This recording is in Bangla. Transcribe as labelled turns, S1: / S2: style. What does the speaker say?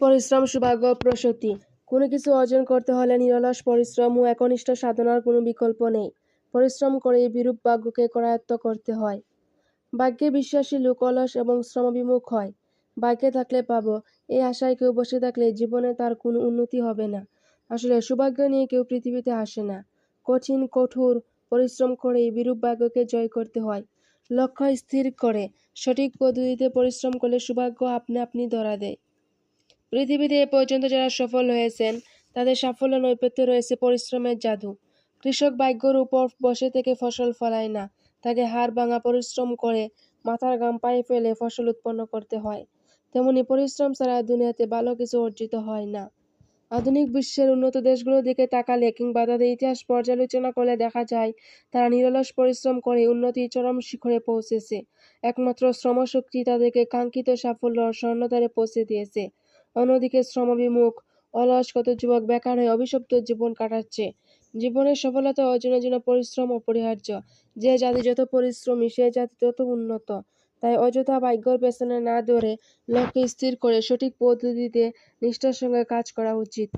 S1: পরিশ্রম, সৌভাগ্য প্রসূতি। কোনো কিছু অর্জন করতে হলে নিরলস পরিশ্রম ও একনিষ্ঠ সাধনার কোনো বিকল্প নেই। পরিশ্রম করে বিরূপ ভাগ্যকে করায়ত্ত করতে হয়। ভাগ্যে বিশ্বাসী লোক অলস এবং শ্রমবিমুখ হয়। ভাগ্যে থাকলে পাবো, এই আশায় কেউ বসে থাকলে জীবনে তার কোনো উন্নতি হবে না। আসলে সৌভাগ্য নিয়ে কেউ পৃথিবীতে আসে না। কঠিন, কঠোর পরিশ্রম করে বিরূপ ভাগ্যকে জয় করতে হয়। লক্ষ্য স্থির করে, সঠিক পদ্ধতিতে পরিশ্রম করলে সৌভাগ্য আপনি আপনি ধরা দেয়। পৃথিবীতে এ পর্যন্ত যারা সফল হয়েছেন, তাদের সাফল্য নৈপথ্যে রয়েছে পরিশ্রমের জাদু। কৃষক ভাগ্যর উপর বসে থেকে ফসল ফলায় না, তাকে হাড় ভাঙা পরিশ্রম করে মাথার গাম পায়ে ফেলে ফসল উৎপন্ন করতে হয়। তেমনি পরিশ্রম ছাড়া দুনিয়াতে ভালো কিছু অর্জিত হয় না। আধুনিক বিশ্বের উন্নত দেশগুলোর দিকে তাকালে কিংবা তাদের ইতিহাস পর্যালোচনা করলে দেখা যায়, তারা নিরলস পরিশ্রম করে উন্নতির চরম শিখরে পৌঁছেছে। একমাত্র শ্রমশক্তি তাদেরকে কাঙ্ক্ষিত সাফল্য স্বর্ণতারে পৌঁছে দিয়েছে। অন্যদিকে শ্রমবিমুখ অলস কত যুবক বেকার হয়ে অভিশপ্ত জীবন কাটাচ্ছে। জীবনের সফলতা অর্জনের জন্য পরিশ্রম অপরিহার্য যে জাতি যত পরিশ্রমী, সে জাতি তত উন্নত। তাই অযথা ভাগ্যর পেছনে না ধরে লক্ষ্যে স্থির করে সঠিক পদ্ধতিতে নিষ্ঠার সঙ্গে কাজ করা উচিত।